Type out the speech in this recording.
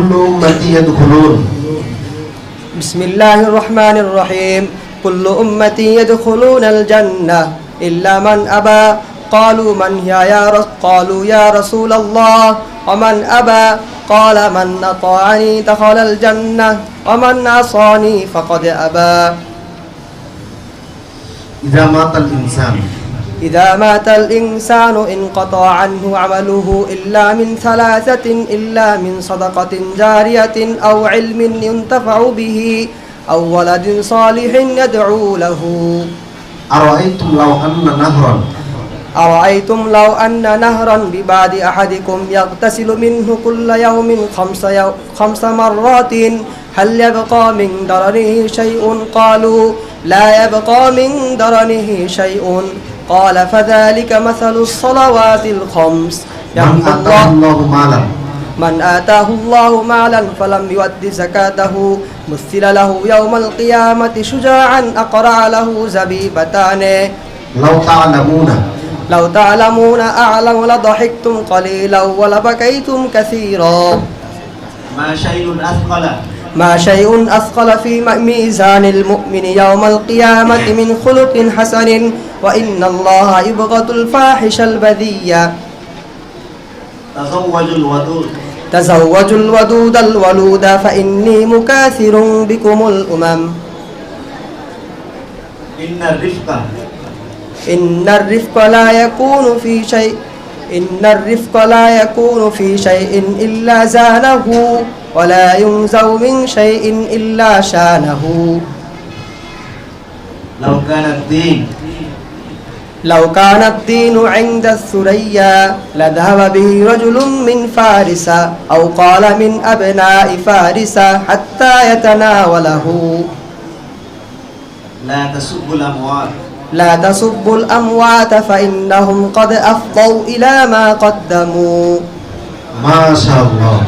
كل أمتي يدخلون. بسم الله الرحمن الرحيم. كل أمتي يدخلون الجنة إلا من أبى. قالوا من هي يا رس قالوا يا رسول الله. ومن أبى؟ قال من أطاعني دخل الجنة. ومن عصاني فقد أبى. إذا مات الإنسان إذا مات الإنسان انقطع عنه عمله إلا من ثلاثة إلا من صدقة جارية أو علم ينتفع به أو ولد صالح يدعو له أرأيتم لو أن نهرا أرأيتم لو أن نهرا ببعد أحدكم يغتسل منه كل يوم خمس, يو خمس مرات هل يبقى من درنه شيء قالوا لا يبقى من درنه شيء قال فذلك مثل الصلوات الخمس من يمحو آتاه الله الله مالا من آتاه الله مالا فلم يؤد زكاته مثل له يوم القيامة شجاعا أقرع له زبيبتان لو تعلمون لو تعلمون أعلم لضحكتم قليلا ولبكيتم كثيرا ما شيء أثقل ما شيء أثقل في ميزان المؤمن يوم القيامة من خلق حسن وإن الله يبغض الفاحش البذيء تزوج الودود. تزوجوا الودود الولود فإني مكاثر بكم الأمم. إن الرفق إن الرفق لا يكون في شيء. إن الرفق لا يكون في شيء إلا زانه ولا ينزو من شيء إلا شانه. لو كان الدين. لو كان الدين عند الثريا لذهب به رجل من فارس أو قال من أبناء فارس حتى يتناوله. لا تسبوا الأموات لا تسبوا الأموات فإنهم قد أفضوا إلى ما قدموا. ما شاء الله.